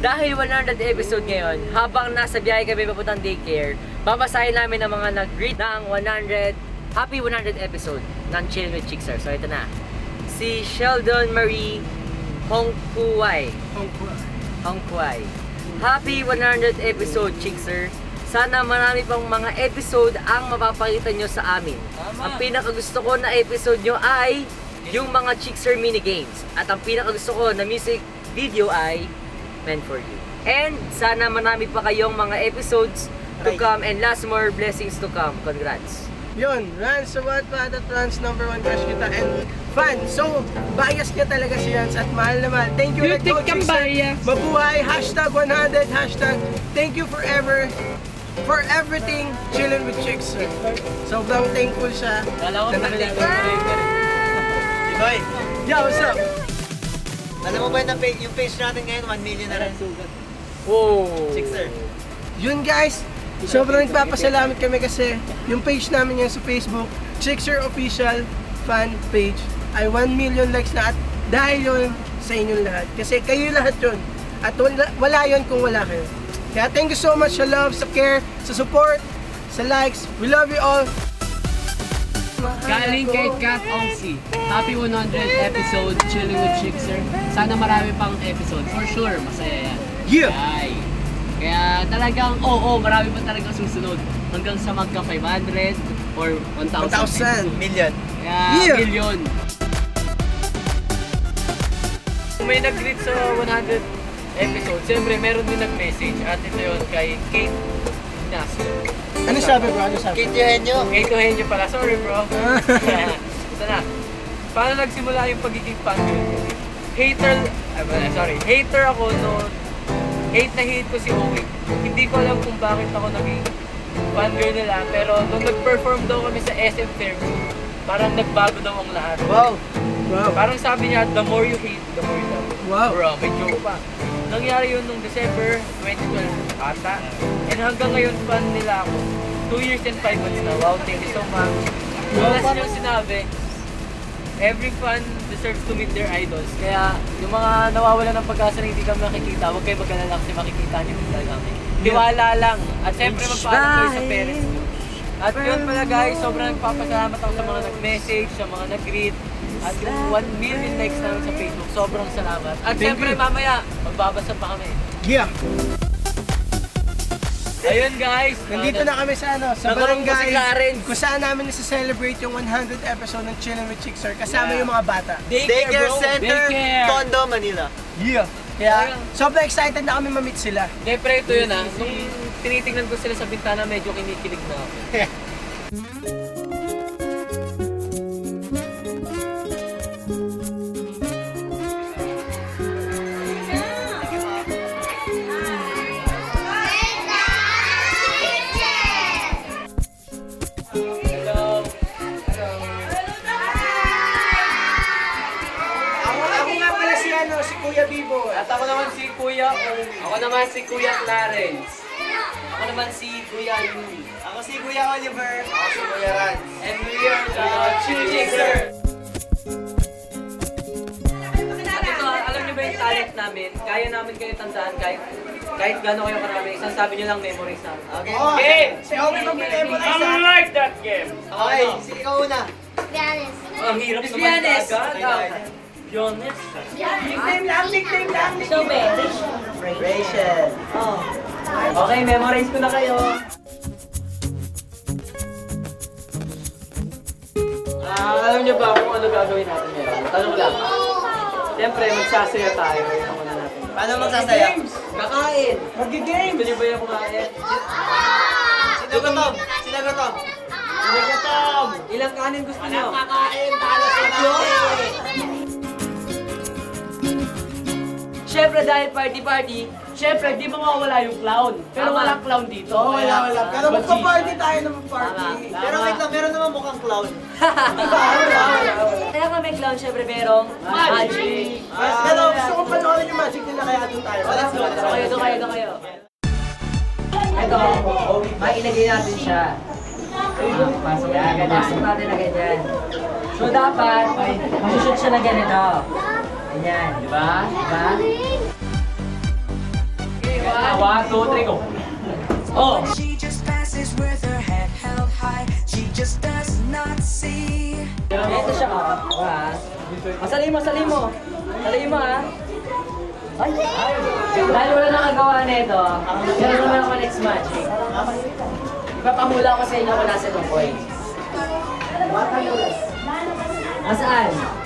Dahil 100 episode ngayon, habang nasa biyahe kami papuntang daycare, babasahin namin ang mga nag-greet ng 100, happy 100 episode ng Chill with Chickser. So ito na. Si Sheldon Marie Hongkuai. Hongkuai. Happy 100 episode, Chickser. Sana marami pang mga episode ang mapapakita nyo sa amin. Ang pinakagusto ko na episode nyo ay yung mga Chickser minigames. At ang pinakagusto ko na music video ay meant for you. And sana marami pa kayong mga episodes to come and lots more blessings to come. Congrats! Yun, Rans, so what pa at Rans number one crush kita and fan. So, bias niya talaga si Rans at mahal na mahal. Thank you, You Red Coach? Mabuhay, hashtag 100, hashtag thank you forever for everything chilling with chicks. sir. Sobrang thankful siya. Kala ko na ko. Boy, Yo, what's up? alam mo ba na pa- yung page natin ngayon, 1 million na rin. Whoa! Sixer. Yun guys, sobrang nagpapasalamat kami kasi yung page namin yan sa Facebook, Chickser Official Fan Page, ay 1 million likes na at dahil yun sa inyong lahat. Kasi kayo lahat yun. At wala, wala yun kung wala kayo. Kaya thank you so much sa love, sa care, sa support, sa likes. We love you all. Galing kay Kat Ongsi. Happy 100 episode Chilling with Chickser. Sana marami pang episode. For sure, masaya yan. Yeah! Ay. Kaya talagang, oo, marami pa talagang susunod. Hanggang sa magka 500 or 1,000 1,000. episode. Million. Kaya, Yeah. million. May nag-greet sa 100 episode, siyempre meron din nag-message at ito yun kay Kate Ignacio. Ano sabi bro? Ano sabi? Kate Eugenio. Kate Eugenio pala, sorry bro. ito na. Paano nagsimula yung pagiging fan ko? Hater, ah, sorry, hater ako noon. Hate na hate ko si Owen. Hindi ko alam kung bakit ako naging fangirl nila, pero nung nag-perform daw kami sa SM Fairview, parang nagbago daw ang lahat. Wow. Wow. Parang sabi niya, the more you hate, the more you love. Wow. Bro, may joke pa. Nangyari yun nung December 2012 ata. And hanggang ngayon fan nila ako. 2 years and 5 months na. Wow, thank you so much. Wow, Plus yung sinabi, every fan deserves to meet their idols. Kaya yung mga nawawala ng pagkasa na hindi kami makikita, huwag kayo mag-alala kasi makikita niyo talaga kami. Tiwala lang. At syempre magpaalam kayo sa parents. At yun pala guys, sobrang nagpapasalamat ako sa mga nag-message, sa mga nag-greet. At yung 1 million likes namin sa Facebook, sobrang salamat. At Thank syempre you. mamaya, magbabasa pa kami. Yeah. Ayun guys, Nandito na kami sa ano, sa Nagkaroon ko si barangay. Karen. Kung saan namin nasa-celebrate yung 100th episode ng Chillin' with Chickser kasama Yeah. yung mga bata. Daycare, Daycare bro. Center, Daycare. Tondo, Manila. Yeah. Kaya, sobrang excited na kami ma-meet sila. Hindi, pre, ito yun ah. Nung tinitingnan ko sila sa bintana, medyo kinikilig na ako. Hello. Ako, ako nga pala si ano, si Kuya Bibo. At ako naman si Kuya. Ako naman si Kuya Clarence. Ako naman si Kuya Yuri. Ako si Kuya Oliver. Ako si Kuya Ran. And we are the Chill Chaser. At ito, alam niyo ba yung talent namin? Kaya namin kayo tandaan kahit kahit gano'n kayo karami. Isang sabi niyo lang memories namin. Okay. Game! Si Owen mag-memorize sa like that game! Okay, sige ikaw una. Ang hirap naman be honest. agad. ah. Be honest. Nickname lang, nickname lang. So, Rachel. Okay, memorize ko na kayo. Ah, alam niyo ba kung ano gagawin natin ngayon? Tanong lang. Siyempre, magsasaya tayo. Na natin. Paano magsasaya? Kakain! Mag-game. Gusto niyo ba yung kumain? Sino gutom? Sino gutom? Sino gutom? Ilang kanin gusto niyo? Kakain, talo sa Siyempre dahil party-party, siyempre di ba mawawala yung clown? Pero walang clown dito. Oo, wala, wala. Pero magpa-party tayo ng party. Tama. Pero wait lang, meron naman mukhang clown. Wala, wala, wala. Kaya kami clown, siyempre merong magic. Ah, Pero gusto ko panoorin yung magic nila kaya doon tayo. Let's go, let's Doon kayo, doon kayo, doon kayo. Ito, mailagay natin siya. Pasok yan, ganyan. Pasok natin na ganyan. So dapat, masushoot siya na ganito. Ganyan, di ba? Di ba? One, two, three, go. Oh! She just passes with her head held high. She just does not see. Ito siya, oh. Ah. Oh, salin mo, salin mo. Salin mo, ah. Ay, ay. Dahil wala nakagawa nito, meron naman ako next magic. Ipapahula ko sa inyo kung nasa itong coin. Nasaan?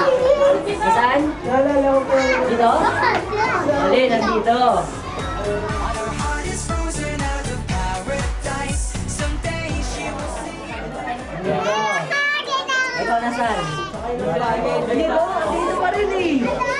Nasaan? Naalala ko po. Dito? Mali, nandito. Her heart is frozen out of paradise. Someday she will see. Dito. Ikaw nasaan? Dito? Dito pa rin eh.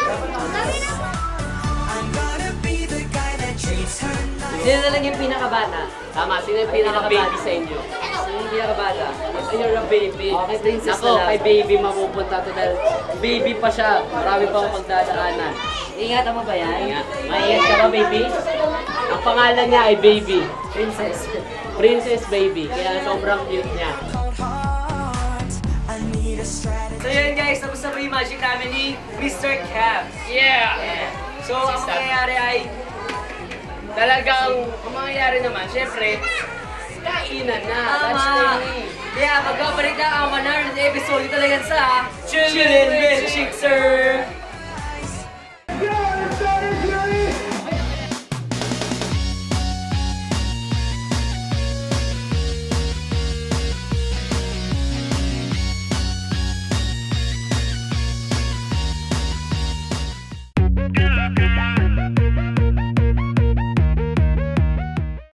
Sino na lang yung pinakabata? Tama, sino yung pinaka-baby sa inyo? Sino yung pinakabata? You're a baby. Okay, princess Ako, na lang. kay baby mapupunta to dahil baby pa siya. Marami pa akong pagdadaanan. Ingatan mo ba yan? Ingat. Maingat ka ba, baby? Ang pangalan niya ay Baby. Princess. Princess Baby. Kaya sobrang cute niya. So yun guys, tapos na po yung magic namin ni Mr. Cap. Yeah! So ang mangyayari ay Talagang, ang mangyayari naman, syempre, kainan na. That's the Tama! way. Kaya magbabalik na ang 100 episode talaga sa Chillin' with Chickser!